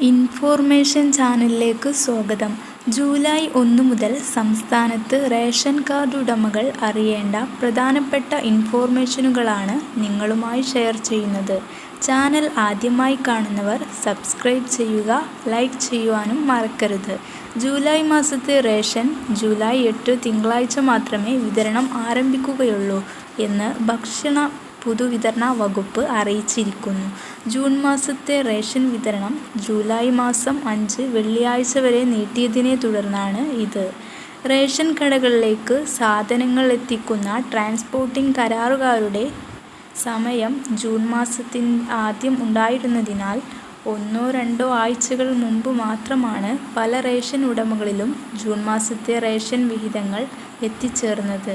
Information ചാനലിലേക്ക് സ്വാഗതം. July ഒന്ന് മുതൽ സംസ്ഥാനത്ത് റേഷൻ കാർഡ് ഉടമകൾ അറിയേണ്ട പ്രധാനപ്പെട്ട ഇൻഫോർമേഷനുകളാണ് നിങ്ങളുമായി ഷെയർ ചെയ്യുന്നത്. ചാനൽ ആദ്യമായി കാണുന്നവർ സബ്സ്ക്രൈബ് ചെയ്യുക, ലൈക്ക് ചെയ്യുവാനും മറക്കരുത്. ജൂലൈ മാസത്തെ റേഷൻ ജൂലൈ എട്ട് തിങ്കളാഴ്ച മാത്രമേ വിതരണം ആരംഭിക്കുകയുള്ളൂ എന്ന് ഭക്ഷ്യ പൊതുവിതരണ വകുപ്പ് അറിയിച്ചിരിക്കുന്നു. ജൂൺ മാസത്തെ റേഷൻ വിതരണം ജൂലൈ മാസം അഞ്ച് വെള്ളിയാഴ്ച വരെ നീട്ടിയതിനെ തുടർന്നാണ് ഇത്. റേഷൻ കടകളിലേക്ക് സാധനങ്ങൾ എത്തിക്കുന്ന ട്രാൻസ്പോർട്ടിംഗ് കരാറുകാരുടെ സമയം ജൂൺ മാസത്തിൽ ആദ്യം ഉണ്ടായിരുന്നതിനാൽ ഒന്നോ രണ്ടോ ആഴ്ചകൾ മുമ്പ് മാത്രമാണ് പല റേഷൻ ഉടമകളിലും ജൂൺ മാസത്തെ റേഷൻ വിഹിതങ്ങൾ എത്തിച്ചേർന്നത്.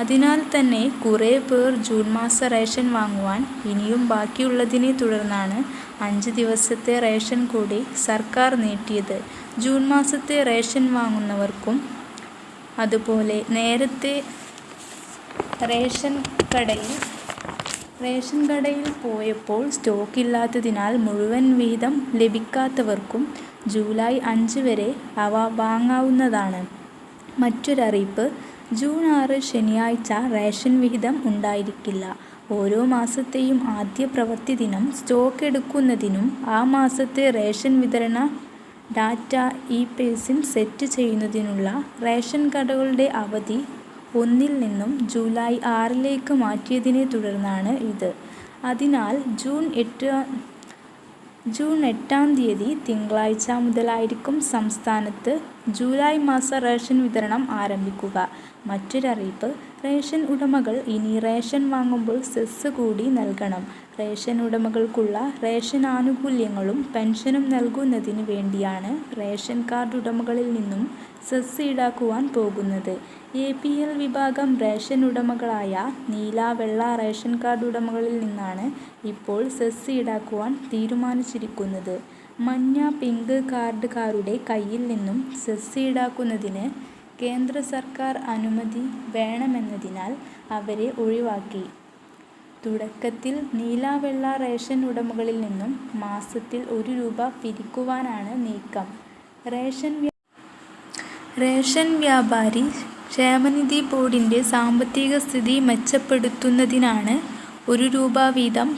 അതിനാൽ തന്നെ കുറേ പേർ ജൂൺ മാസ റേഷൻ വാങ്ങുവാൻ ഇനിയും ബാക്കിയുള്ളതിനെ തുടർന്നാണ് അഞ്ച് ദിവസത്തെ റേഷൻ കൂടി സർക്കാർ നീട്ടിയത്. ജൂൺ മാസത്തെ റേഷൻ വാങ്ങുന്നവർക്കും അതുപോലെ നേരത്തെ റേഷൻ കടയിൽ റേഷൻ കടയിൽ പോയപ്പോൾ സ്റ്റോക്ക് ഇല്ലാത്തതിനാൽ മുഴുവൻ വീതം ലഭിക്കാത്തവർക്കും ജൂലൈ അഞ്ച് വരെ അവ വാങ്ങാവുന്നതാണ്. മറ്റൊരറിയിപ്പ് ജൂൺ ആറ് ശനിയാഴ്ച റേഷൻ വിഹിതം ഉണ്ടായിരിക്കില്ല. ഓരോ മാസത്തെയും ആദ്യ പ്രവൃത്തി ദിനം സ്റ്റോക്ക് എടുക്കുന്നതിനും ആ മാസത്തെ റേഷൻ വിതരണ ഡാറ്റ ഇ-പേസിൽ സെറ്റ് ചെയ്യുന്നതിനുള്ള റേഷൻ കടകളുടെ അവധി ഒന്നിൽ നിന്നും ജൂലൈ ആറിലേക്ക് മാറ്റിയതിനെ തുടർന്നാണ് ഇത്. അതിനാൽ ജൂൺ എട്ട് ജൂൺ എട്ടാം തീയതി തിങ്കളാഴ്ച മുതലായിരിക്കും സംസ്ഥാനത്ത് ജൂലൈ മാസ റേഷൻ വിതരണം ആരംഭിക്കുക. മറ്റൊരറിയിപ്പ് റേഷൻ ഉടമകൾ ഇനി റേഷൻ വാങ്ങുമ്പോൾ സെസ് കൂടി നൽകണം. റേഷൻ ഉടമകൾക്കുള്ള റേഷൻ ആനുകൂല്യങ്ങളും പെൻഷനും നൽകുന്നതിന് വേണ്ടിയാണ് റേഷൻ കാർഡ് ഉടമകളിൽ നിന്നും സെസ് ഈടാക്കുവാൻ പോകുന്നത്. എ. പി. എൽ വിഭാഗം റേഷൻ ഉടമകളായ നീല, വെള്ള റേഷൻ കാർഡ് ഉടമകളിൽ നിന്നാണ് ഇപ്പോൾ സെസ് ഈടാക്കുവാൻ തീരുമാനിച്ചിരിക്കുന്നത്. മഞ്ഞ, പിങ്ക് കാർഡുകാരുടെ കയ്യിൽ നിന്നും സെസ് ഈടാക്കുന്നതിന് കേന്ദ്ര സർക്കാർ അനുമതി വേണമെന്നതിനാൽ അവരെ ഒഴിവാക്കി. തുടക്കത്തിൽ നീല, വെള്ള റേഷൻ ഉടമകളിൽ നിന്നും മാസത്തിൽ ഒരു രൂപ പിരിക്കുവാനാണ് നീക്കം. റേഷൻ റേഷൻ വ്യാപാരി ക്ഷേമനിധി ബോർഡിന്റെ സാമ്പത്തിക സ്ഥിതി മെച്ചപ്പെടുത്തുന്നതിനാണ് ഒരു രൂപ വീതം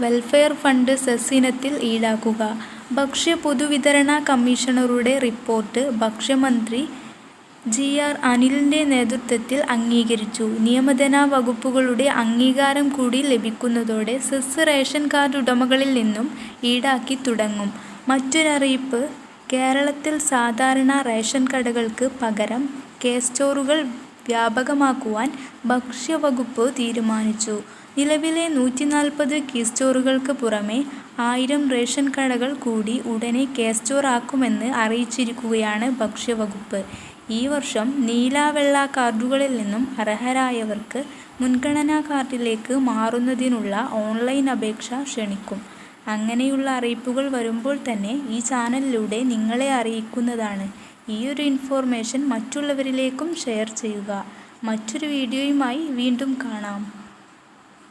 വെൽഫെയർ ഫണ്ട് സെസ് ഇനത്തിൽ ഈടാക്കുക. ഭക്ഷ്യ പൊതുവിതരണ കമ്മീഷണറുടെ റിപ്പോർട്ട് ഭക്ഷ്യമന്ത്രി ജി. ആർ. അനിലിന്റെ നേതൃത്വത്തിൽ അംഗീകരിച്ചു. നിയമധന വകുപ്പുകളുടെ അംഗീകാരം കൂടി ലഭിക്കുന്നതോടെ സെസ് റേഷൻ കാർഡ് ഉടമകളിൽ നിന്നും ഈടാക്കി തുടങ്ങും. മറ്റൊരറിയിപ്പ് കേരളത്തിൽ സാധാരണ റേഷൻ കടകൾക്ക് പകരം കെ സ്റ്റോറുകൾ വ്യാപകമാക്കുവാൻ ഭക്ഷ്യവകുപ്പ് തീരുമാനിച്ചു. നിലവിലെ നൂറ്റിനാല്പത് കീ സ്റ്റോറുകൾക്ക് പുറമെ ആയിരം റേഷൻ കടകൾ കൂടി ഉടനെ കെ സ്റ്റോർ ആക്കുമെന്ന് അറിയിച്ചിരിക്കുകയാണ് ഭക്ഷ്യവകുപ്പ് ഈ വർഷം നീല, വെള്ള കാർഡുകളിൽ നിന്നും അർഹരായവർക്ക് മുൻഗണനാ കാർഡിലേക്ക് മാറുന്നതിനുള്ള ഓൺലൈൻ അപേക്ഷ ക്ഷണിക്കും. അങ്ങനെയുള്ള അറിയിപ്പുകൾ വരുമ്പോൾ തന്നെ ഈ ചാനലിലൂടെ നിങ്ങളെ അറിയിക്കുന്നതാണ്. ഈയൊരു ഇൻഫോർമേഷൻ മറ്റുള്ളവരിലേക്കും ഷെയർ ചെയ്യുക. മറ്റൊരു വീഡിയോയുമായി വീണ്ടും കാണാം.